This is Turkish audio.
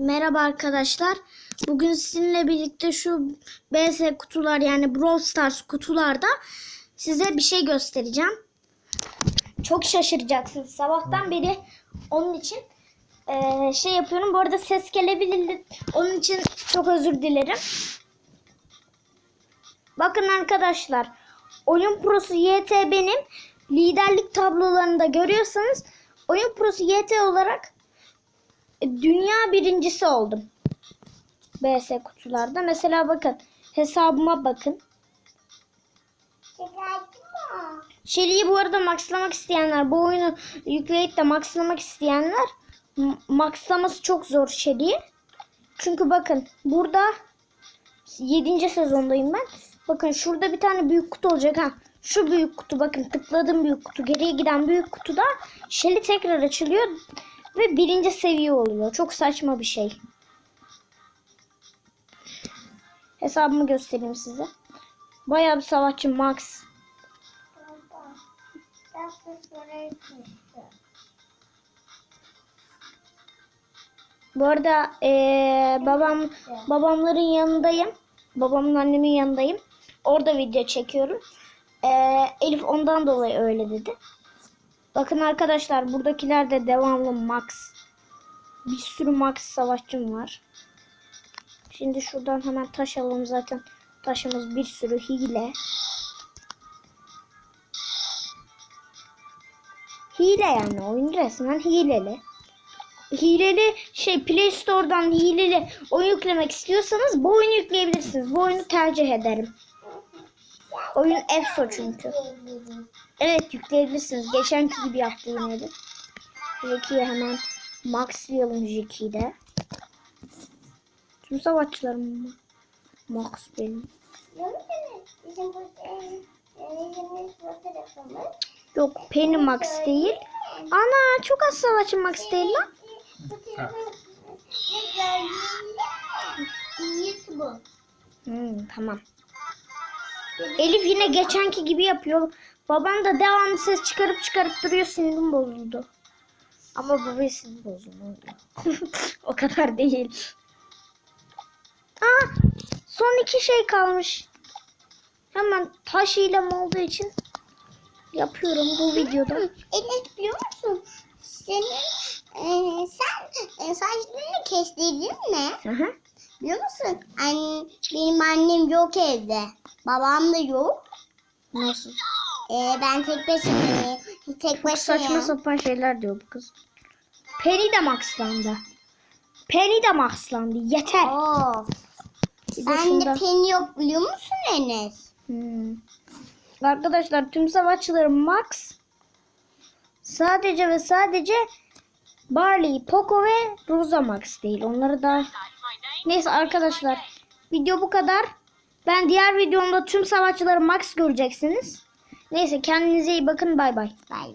Merhaba arkadaşlar. Bugün sizinle birlikte şu BS kutular yani Brawl Stars kutularda size bir şey göstereceğim. Çok şaşıracaksınız. Sabahtan beri onun için eee, şey yapıyorum. Bu arada ses gelebilir. Onun için çok özür dilerim. Bakın arkadaşlar. Oyun Pro'su YT benim. Liderlik tablolarında görüyorsanız Oyun Pro'su YT olarak dünya birincisi oldum. BS kutularda. Mesela bakın hesabıma bakın. Shelly'yi bu arada maxlamak isteyenler, bu oyunu yükleyip de maxlamak isteyenler maxlaması çok zor Shelly'yi. Çünkü bakın burada 7. sezondayım ben. Bakın şurada bir tane büyük kutu olacak ha. Şu büyük kutu bakın tıkladım büyük kutu. Geriye giden büyük kutuda Shelly tekrar açılıyor ve birinci seviye oluyor. Çok saçma bir şey. Hesabımı göstereyim size. Bayağı bir savaşçı Max. Bu arada eee, babam babamların yanındayım. Babamın annemin yanındayım. Orada video çekiyorum. Eee, Elif ondan dolayı öyle dedi. Bakın arkadaşlar buradakiler de devamlı Max. Bir sürü Max savaşçım var. Şimdi şuradan hemen taş alalım zaten. Taşımız bir sürü hile. Hile yani oyun resmen hileli. Hileli şey Play Store'dan hileli oyun yüklemek istiyorsanız bu oyunu yükleyebilirsiniz. Bu oyunu tercih ederim. Oyun EFSO çünkü. Evet yükleyebilirsiniz. Geçenki gibi yaptı yine de. Jackie'yi hemen maxlayalım Jackie'yi de. Tüm savaşçılarım mı? Max benim. Yok Penny Max değil. Ana çok az savaşçı Max değil lan. Hmm, tamam. Elif yine geçenki gibi yapıyor. Babam da devamlı ses çıkarıp çıkarıp duruyor sinirim bozuldu. Ama babaya sinir bozuldu. o kadar değil. Aa, son iki şey kalmış. Hemen taş ilem olduğu için yapıyorum bu videoda. Enes biliyor musun? Senin e, sen e, saçlarını kestirdin mi? Hı hı. Biliyor musun? Anne, benim annem yok evde. Babam da yok. Nasıl? E, ben tek başımayım. Tek Çok başıma. saçma sapan şeyler diyor bu kız. Penny de maxlandı. Penny de maxlandı. Yeter. Oo. Bir de Ben de pen yok biliyor musun Enes? Hmm. Arkadaşlar tüm savaşçılarım max. Sadece ve sadece Barley, Poco ve Rosa max değil. Onları da... Neyse arkadaşlar. Video bu kadar. Ben diğer videomda tüm savaşçıları max göreceksiniz. Neyse kendinize iyi bakın. Bay bay. Bay bay.